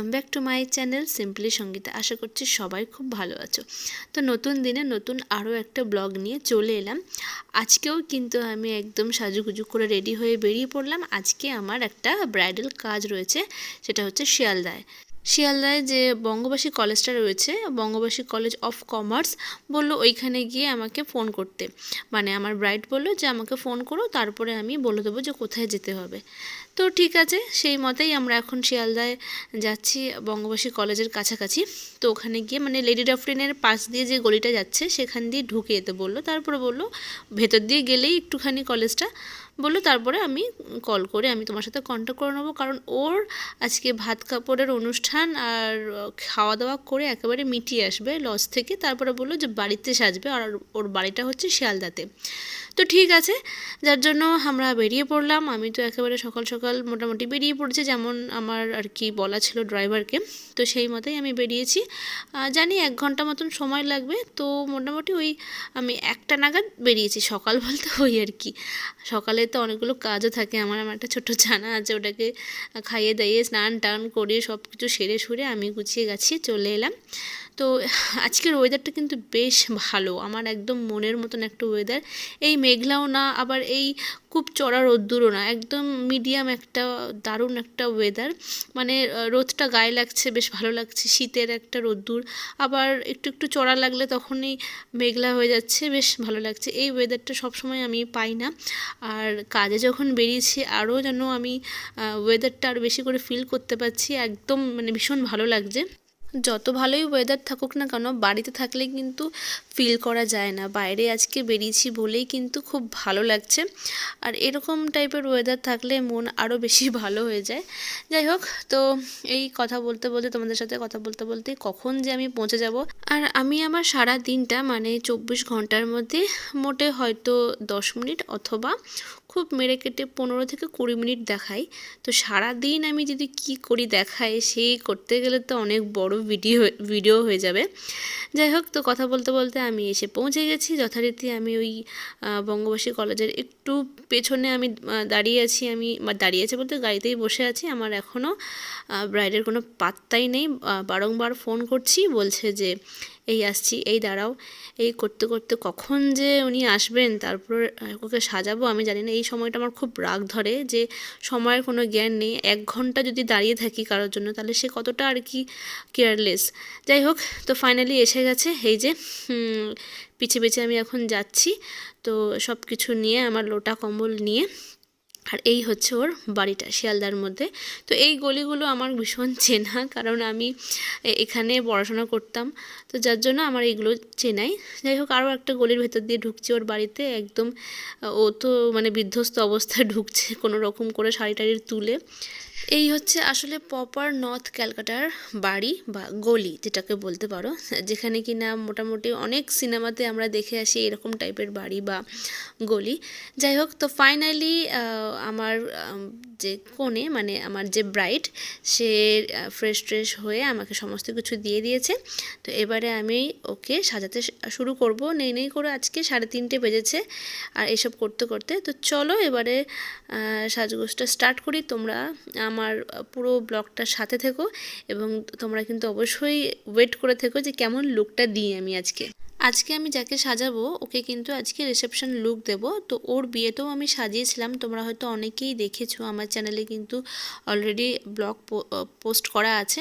Welcome back to my channel simply Sangeeta আশা করছি সবাই খুব ভালো আছো। তো নতুন দিনে নতুন আরও একটা ব্লগ নিয়ে চলে এলাম। আজকেও কিন্তু আমি একদম সাজুগুজু করে রেডি হয়ে বেরিয়ে পড়লাম। আজকে আমার একটা ব্রাইডাল কাজ রয়েছে, সেটা হচ্ছে শিয়ালদায়। শিয়ালদায় যে বঙ্গবাসী কলেজটা রয়েছে, বঙ্গবাসী কলেজ অফ কমার্স বলল ওইখানে গিয়ে আমাকে ফোন করতে। মানে আমার ব্রাইড বলল যে, আমাকে ফোন করো, তারপরে আমি বলে দেবো যে কোথায় যেতে হবে। তো ঠিক আছে, সেই মতেই আমরা এখন শিয়ালদায় যাচ্ছি, বঙ্গবাসী কলেজের কাছাকাছি। তো ওখানে গিয়ে মানে লেডি ডফরিনের পাশ দিয়ে যে গলিটা যাচ্ছে, সেখান দিয়ে ঢুকে যেতে বলল। তারপরে বলল, ভেতর দিয়ে গেলেই একটুখানি কলেজটা। বলল, তারপরে আমি কল করে আমি তোমার সাথে কন্ট্যাক্ট করে নেব। কারণ ওর আজকে ভাত কাপড়ের অনুষ্ঠান আর খাওয়া দাওয়া করে একেবারে মিটিয়ে আসবে লজ থেকে। তারপরে বলল যে বাড়িতে সাজবে আর ওর বাড়িটা হচ্ছে শিয়ালদাতে। তো ঠিক আছে, যার জন্য আমরা বেরিয়ে পড়লাম। আমি তো একেবারে সকাল সকাল মোটামুটি বেরিয়ে পড়েছি, যেমন আমার আর কি বলা ছিল ড্রাইভারকে। তো সেই মতেই আমি বেরিয়েছি। জানি এক ঘণ্টা মতন সময় লাগবে, তো মোটামুটি ওই আমি একটা নাগাদ বেরিয়েছি সকাল বলতে ওই আর কি। সকালে তো অনেকগুলো কাজও থাকে, আমার আমার একটা ছোটো ছানা আছে, ওটাকে খাইয়ে দাইয়ে স্নান টান করে সব কিছু সেরে সুরে আমি গুছিয়ে গাছিয়ে চলে এলাম। তো আজকের ওয়েদারটা কিন্তু বেশ ভালো। আমার একদম মনের মতন একটা ওয়েদার এই মেঘলাও না, আবার এই খুব চড়া রোদ্দুরও না। একদম মিডিয়াম একটা, দারুণ একটা ওয়েদার মানে রোদটা গায়ে লাগছে, বেশ ভালো লাগছে। শীতের একটা রোদ্দুর। আবার একটু একটু চড়া লাগলে তখনই মেঘলা হয়ে যাচ্ছে, বেশ ভালো লাগছে। এই ওয়েদারটা সবসময় আমি পাই না। আর কাজে যখন বেরিয়েছি, আরও যেন আমি ওয়েদারটা আরও বেশি করে ফিল করতে পারছি। একদম মানে ভীষণ ভালো লাগছে। যত ভালোই ওয়েদার থাকুক না কেন, বাড়িতে থাকলে কিন্তু ফিল করা যায় না। বাইরে আজকে বেরিয়েছি বলেই কিন্তু খুব ভালো লাগছে। আর এরকম টাইপের ওয়েদার থাকলে মন আরও বেশি ভালো হয়ে যায়। যাই হোক, তো এই কথা বলতে বলতে, তোমাদের সাথে কথা বলতে বলতে কখন যে আমি পৌঁছে যাব? আর আমি আমার সারা দিনটা মানে চব্বিশ ঘণ্টার মধ্যে মোটে হয়তো দশ মিনিট অথবা খুব মেরে কেটে পনেরো থেকে কুড়ি মিনিট দেখাই। তো সারা দিন আমি যদি কি করি দেখাই, সেই করতে গেলে তো অনেক বড় ভিডিও ভিডিও হয়ে যাবে। যাই হোক, তো কথা বলতে বলতে আমি এসে পৌঁছে গেছি। যথারীতি আমি ওই বঙ্গবাসী কলেজের একটু পেছনে আমি দাঁড়িয়ে আছি আমি দাঁড়িয়ে আছি বলতে গাড়িতেই বসে আছি। আমার এখনও ব্রাইডের কোনো পাত্তাই নেই। বারংবার ফোন করছি, বলছে যে এই আসছি, এই দাঁড়াও। এই করতে করতে কখন যে উনি আসবেন, তারপর ওকে সাজাবো, আমি জানি না। এই সময়টা আমার খুব রাগ ধরে যে সময়ের কোনো জ্ঞান নেই। এক ঘণ্টা যদি দাঁড়িয়ে থাকি কারোর জন্য, তাহলে সে কতটা আর কি কেয়ারলেস যাই হোক, তো ফাইনালি এসে গেছে। এই যে পিছে পিছে আমি এখন যাচ্ছি। তো সব কিছু নিয়ে, আমার লোটা কম্বল নিয়ে আর এই হচ্ছে ওর বাড়িটা শিয়ালদার মধ্যে। তো এই গলিগুলো আমার ভীষণ চেনা, কারণ আমি এখানে পড়াশোনা করতাম। তো যার জন্য আমার এইগুলো চেনাই। যাই হোক, আরও একটা গলির ভেতর দিয়ে ঢুকছি ওর বাড়িতে। একদম, ও তো মানে বিধ্বস্ত অবস্থায় ঢুকছে কোনো রকম করে শাড়ি টাড়ির তুলে। এই হচ্ছে আসলে প্রপার নর্থ ক্যালকাটার বাড়ি বা গলি, যেটাকে বলতে পারো। যেখানে কি না মোটামুটি অনেক সিনেমাতে আমরা দেখে আসি এরকম টাইপের বাড়ি বা গলি। যাই হোক, তো ফাইনালি আমার যে কোণে মানে আমার যে ব্রাইড সে ফ্রেশ ট্রেশ হয়ে আমাকে সমস্ত কিছু দিয়ে দিয়েছে। তো এবারে আমি ওকে সাজাতে শুরু করব। নেই নেই করে আজকে সাড়ে তিনটে বেজেছে আর এসব করতে করতে। তো চলো এবারে সাজগোজটা স্টার্ট করি। তোমরা আমার পুরো ব্লগটার সাথে থেকো এবং তোমরা কিন্তু অবশ্যই ওয়েট করে থেকো যে কেমন লুকটা দিই আমি আজকে। আজকে আমি যাকে সাজাবো, ওকে কিন্তু আজকে রিসেপশন লুক দেব। তো ওর বিয়েতেও আমি সাজিয়েছিলাম, তোমরা হয়তো অনেকেই দেখেছ, আমার চ্যানেলে কিন্তু অলরেডি ব্লগ পোস্ট করা আছে।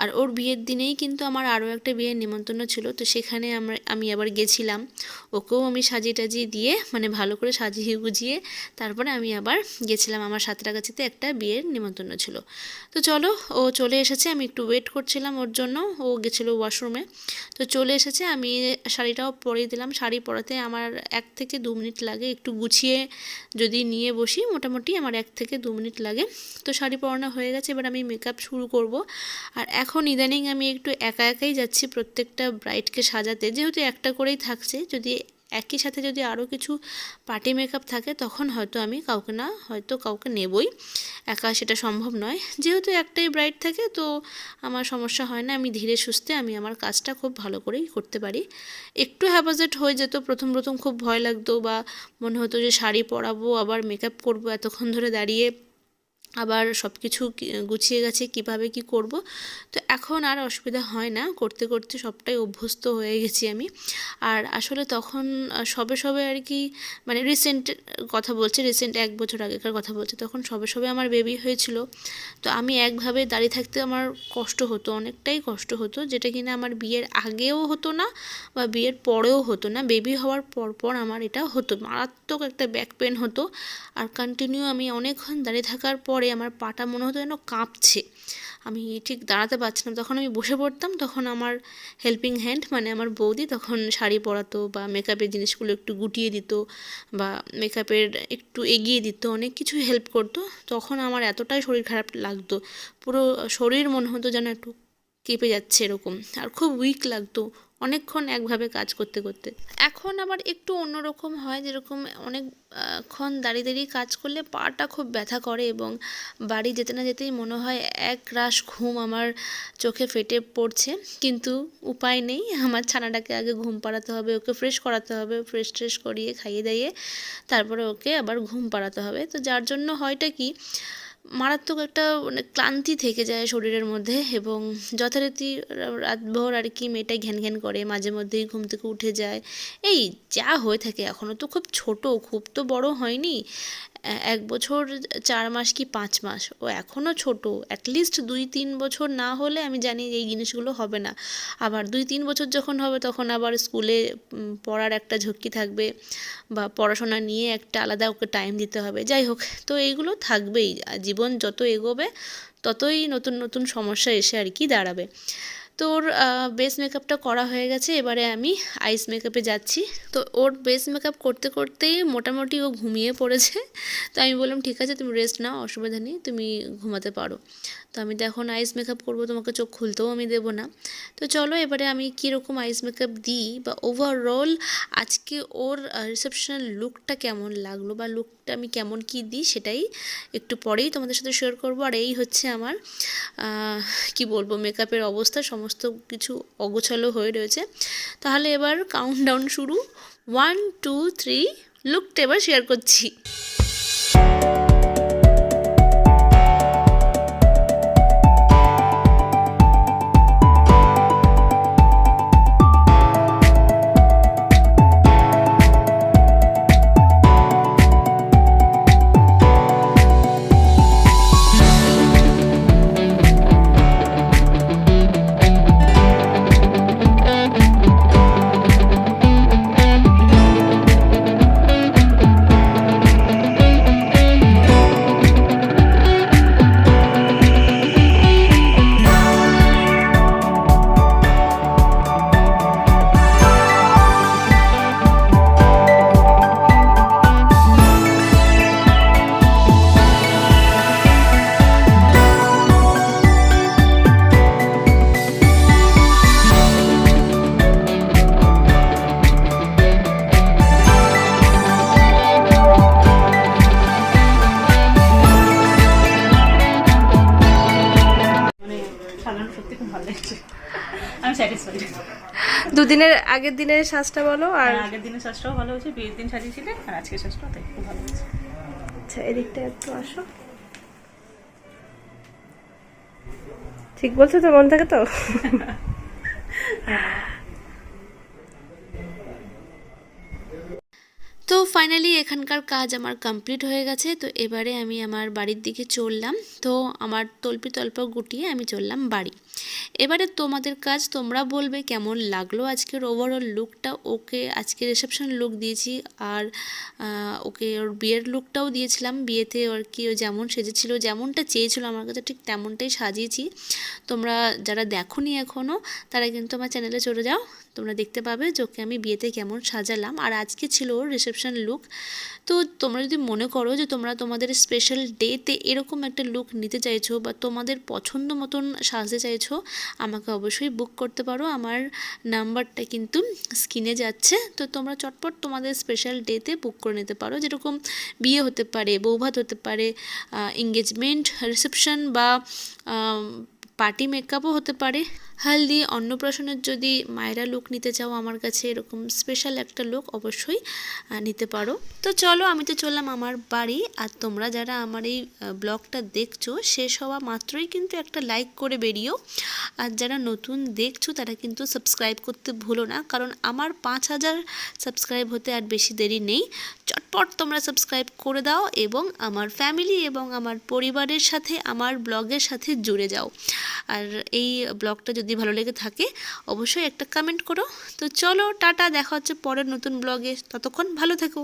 আর ওর বিয়ের দিনেই কিন্তু আমার আরও একটা বিয়ের নিমন্ত্রণ ছিল, তো সেখানে আমরা, আমি আবার গেছিলাম। ওকেও আমি সাজিয়ে টাজিয়ে দিয়ে মানে ভালো করে সাজিয়ে গুজিয়ে, তারপরে আমি আবার গেছিলাম। আমার সাঁতরাগাছিতে একটা বিয়ের নিমন্ত্রণ ছিল। তো চলো, ও চলে এসেছে, আমি একটু ওয়েট করছিলাম ওর জন্য। ও গেছিল ওয়াশরুমে তো চলে এসেছে, আমি শাড়িটাও পরিয়ে দিলাম। শাড়ি পরাতে আমার এক থেকে দু মিনিট লাগে। একটু গুছিয়ে যদি নিয়ে বসি, মোটামুটি আমার এক থেকে দু মিনিট লাগে। তো শাড়ি পরানো হয়ে গেছে। এবার আমি মেকআপ শুরু করব। আর এখন ইদানিং আমি একটু একা একাই যাচ্ছি প্রত্যেকটা ব্রাইডকে সাজাতে। যেহেতু একটা করেই থাকছে, যদি একই সাথে যদি আরও কিছু পার্টি মেকআপ থাকে, তখন হয়তো আমি কাউকে না, হয়তো কাউকে নেবই। একা সেটা সম্ভব নয়। যেহেতু একটাই ব্রাইট থাকে, তো আমার সমস্যা হয় না, আমি ধীরে সুস্থে আমি আমার কাজটা খুব ভালো করেই করতে পারি। একটু হ্যাপাজেট হয়ে যেত, প্রথম প্রথম খুব ভয় লাগতো বা মনে হতো যে শাড়ি পরাবো, আবার মেকআপ করব, এতক্ষণ ধরে দাঁড়িয়ে আবার সব কিছু গুছিয়ে গেছে, কীভাবে কি করব? তো এখন আর অসুবিধা হয় না, করতে করতে সবটাই অভ্যস্ত হয়ে গেছি আমি। আর আসলে তখন সবে সবে আর কি মানে রিসেন্ট কথা বলছে রিসেন্ট এক বছর আগেকার কথা বলছে, তখন সবে সবে আমার বেবি হয়েছিল। তো আমি একভাবে দাঁড়িয়ে থাকতে আমার কষ্ট হতো, অনেকটাই কষ্ট হতো, যেটা কিনা আমার বিয়ের আগেও হতো না, বা বিয়ের পরেও হতো না। বেবি হওয়ার পর পর আমার এটা হতো, মারাত্মক একটা ব্যাক পেন হতো। আর কন্টিনিউ আমি অনেকক্ষণ দাঁড়িয়ে থাকার পরে আমার পাটা মনে হতো যেন কাঁপছে। আমি ঠিক দাঁড়াতে পারছিলাম। তখন আমি বসে পড়তাম, তখন আমার হেল্পিং হ্যান্ড মানে আমার বৌদি তখন শাড়ি পরাতো বা মেকআপের জিনিসগুলো একটু গুটিয়ে দিত বা মেকআপের একটু এগিয়ে দিত, অনেক কিছু হেল্প করতো। তখন আমার এতটাই শরীর খারাপ লাগতো। পুরো শরীর মনে হতো যেন একটু কেঁপে যাচ্ছে এরকম। আর খুব উইক লাগতো। অনেকক্ষণ একভাবে কাজ করতে করতে। এখন আবার একটু অন্যরকম হয়, যেরকম অনেকক্ষণ দাঁড়িয়ে দাঁড়িয়ে কাজ করলে পাটা খুব ব্যথা করে এবং বাড়ি যেতে না যেতেই মনে হয় এক রাশ ঘুম আমার চোখে ফেটে পড়ছে। কিন্তু উপায় নেই, আমার ছানাটাকে আগে ঘুম পাড়াতে হবে, ওকে ফ্রেশ করাতে হবে ফ্রেশ ট্রেশ করিয়ে খাইয়ে দাইয়ে তারপরে ওকে আবার ঘুম পাড়াতে হবে। তো যার জন্য হয়টা কি মারাত্মক একটা মানে ক্লান্তি থেকে যায় শরীরের মধ্যে এবং যথারীতি রাতভর আর কি মেয়েটা ঘ্যান ঘ্যান করে, মাঝে মধ্যেই ঘুম থেকে উঠে যায়। এই যা হয়ে থাকে এখনও তো খুব ছোট, খুব তো বড় হয়নি। এক বছর, চার মাস কি পাঁচ মাস? ও এখনও ছোট। অ্যাটলিস্ট দুই তিন বছর না হলে আমি জানি এই জিনিসগুলো হবে না। আবার দুই তিন বছর যখন হবে, তখন আবার স্কুলে পড়ার একটা ঝক্কি থাকবে বা পড়াশোনা নিয়ে একটা আলাদা ওকে টাইম দিতে হবে। যাই হোক, তো এইগুলো থাকবেই। জীবন যত এগোবে, ততই নতুন নতুন সমস্যা এসে আর কি দাঁড়াবে। তো ওর বেস মেকআপটা করা হয়ে গেছে, এবারে আমি আইস মেকআপে যাচ্ছি। তো ওর বেস মেকআপ করতে করতেই মোটামুটি ও ঘুমিয়ে পড়েছে। তো আমি বললাম, ঠিক আছে, তুমি রেস্ট নাও, অসুবিধা নেই, তুমি ঘুমাতে পারো। তো আমি তো এখন আইস মেকআপ করব, তোমাকে চোখ খুলতেও আমি দেবো না। তো চলো, এবারে আমি কীরকম আইস মেকআপ দিই বা ওভারঅল আজকে ওর রিসেপশনের লুকটা কেমন লাগল বা লুকটা আমি কেমন কি দিই সেটাই একটু পরেই তোমাদের সাথে শেয়ার করব। আর এই হচ্ছে আমার কি বলব মেকআপের অবস্থা, সমস্ত কিছু অগোছালো হয়ে রয়েছে। তাহলে এবার কাউন্টডাউন শুরু। ওয়ান টু থ্রি লুকটা এবার শেয়ার করছি। দুদিনের আগের দিনের শ্বাসটা বলো আর আগের দিনের শ্বাসটাও ভালো হয়েছে বিয়ের দিন সাজিয়েছিলেন আর আজকের সাজটাও তাই খুব ভালো হয়েছে। আচ্ছা এদিকটা একটু আসো। ঠিক বলছো তো মন থাকে তো? তো ফাইনালি এখানকার কাজ আমার কমপ্লিট হয়ে গেছে তো এবারে আমি আমার বাড়ির দিকে চললাম। তো আমার তল্পি তল্প গুটিয়ে আমি চললাম বাড়ি। এবারে তোমাদের কাজ তোমরা বলবে কেমন লাগল আজকের ওভারঅল লুকটা ওকে আজকে রিসেপশন লুক দিয়েছি আর ওকে ওর বিয়ের লুকটাও দিয়েছিলাম। বিয়েতে আর কি ও যেমন সেজেছিল, যেমনটা চেয়েছিল আমার কাছে ঠিক তেমনটাই সাজিয়েছি। তোমরা যারা দেখোনি এখনও তারা কিন্তু আমার চ্যানেলে চলে যাও। তোমরা দেখতে পাবে যে ওকে আমি বিয়েতে কেমন সাজালাম। আর আজকে ছিল ওর রিসেপশন লুক তো তোমরা যদি মনে করো যে তোমরা তোমাদের স্পেশাল ডেতে এরকম একটা লুক নিতে চাইছো বা তোমাদের পছন্দ মতন সাজতে চাইছো আমাকে অবশ্যই বুক করতে পারো। আমার নাম্বারটা কিন্তু স্ক্রিনে যাচ্ছে। তো তোমরা চটপট তোমাদের স্পেশাল ডেতে বুক করে নিতে পারো। যেরকম বিয়ে হতে পারে, বৌভাত হতে পারে এঙ্গেজমেন্ট রিসেপশন বা পার্টি মেকআপও হতে পারে। হালদি, অন্নপ্রাশনের যদি মায়েরা লুক নিতে চাও, আমার কাছে এরকম স্পেশাল একটা লুক অবশ্যই নিতে পারো। তো চলো, আমি তো চললাম আমার বাড়ি, আর তোমরা যারা আমার এই ব্লগটা দেখছ, শেষ হওয়া মাত্রই কিন্তু একটা লাইক করে বেরিও। আর যারা নতুন দেখছ, তারা কিন্তু সাবস্ক্রাইব করতে ভুলো না, কারণ আমার পাঁচ হাজার সাবস্ক্রাইব হতে আর বেশি দেরি নেই। চটপট তোমরা সাবস্ক্রাইব করে দাও এবং আমার ফ্যামিলি এবং আমার পরিবারের সাথে, আমার ব্লগের সাথে জুড়ে যাও। আর এই ব্লগটা যদি ভালো লেগে থাকে, অবশ্যই একটা কমেন্ট করো। তো চলো, টাটা, দেখা হচ্ছে পরের নতুন ব্লগে ততক্ষণ ভালো থেকো।